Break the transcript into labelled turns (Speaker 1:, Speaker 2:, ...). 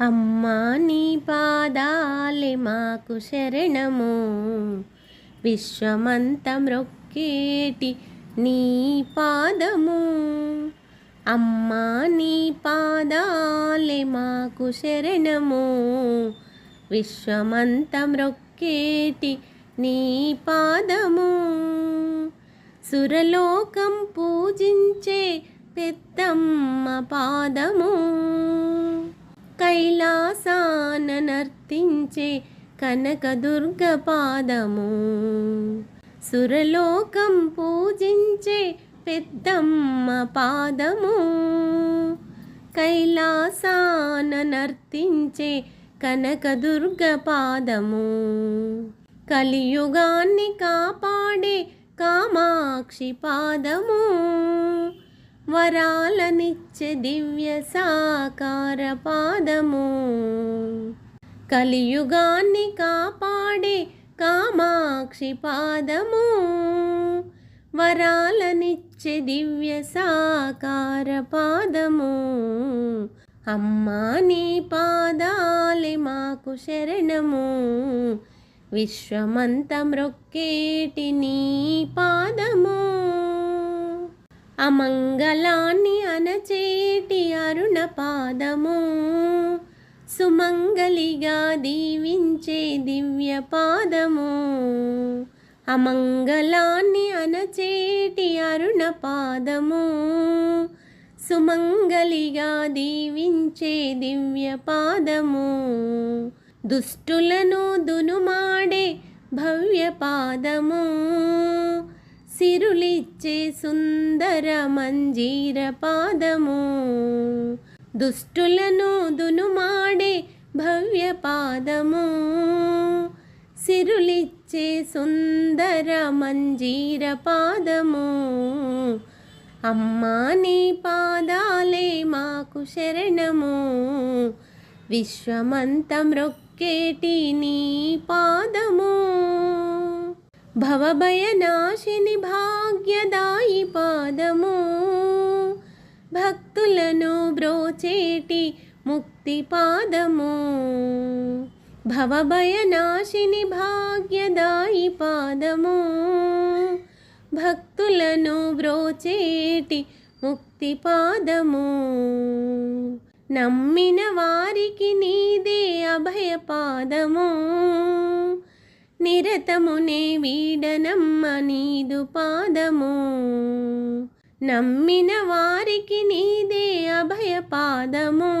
Speaker 1: అమ్మా నీ పాదాలే మాకు శరణము. విశ్వమంతం రొక్కేటి నీ పాదము. అమ్మా నీ పాదాలే మాకు శరణము. విశ్వమంతం రొక్కేటి నీ పాదము. సురలోకం పూజించే పెద్దమ్మ పాదము. కైలాసాన నర్తించే కనకదుర్గ పాదము సురలోకం పూజించే పెద్దమ్మ పాదము. కైలాసాన నర్తించే కనకదుర్గ పాదము కలియుగాన్ని కాపాడే కామాక్షి పాదము. వరాలనిచ్చే దివ్య సాకార పాదము. కలియుగాన్ని కాపాడే కామాక్షి పాదము. వరాలనిచ్చే దివ్య సాకార పాదము. అమ్మా నీ పాదాలే మాకు శరణము. విశ్వమంత రొక్కేటి నీ పాదము. అమంగళాన్ని అనచేటి అరుణ పాదము. సుమంగలిగా దీవించే దివ్య పాదము. అమంగళాన్ని అనచేటి అరుణ పాదము. సుమంగలిగా దీవించే దివ్య పాదము. దుష్టులను దునుమాడే భవ్య పాదము. సిరులిచ్చే సుందర మంజీర పాదము. దుష్టులను దునుమాడే భవ్య పాదము. సిరులిచ్చే సుందర మంజీర పాదము. అమ్మా నీ పాదాలే మాకు శరణము. విశ్వమంతం రొక్కేటి నీ పాదము. భవభయనాశిని భాగ్యదాయి పాదము భక్తులను బ్రోచేటి ముక్తి పాదము భవభయనాశిని భాగ్యదాయి పాదము భక్తులను బ్రోచేటి ముక్తి పాదము నమ్మిన వారికి నీదే అభయ పాదము నిరతమునే వీడనమ్మ నీదు పాదము. నమ్మిన వారికి నీదే అభయ పాదము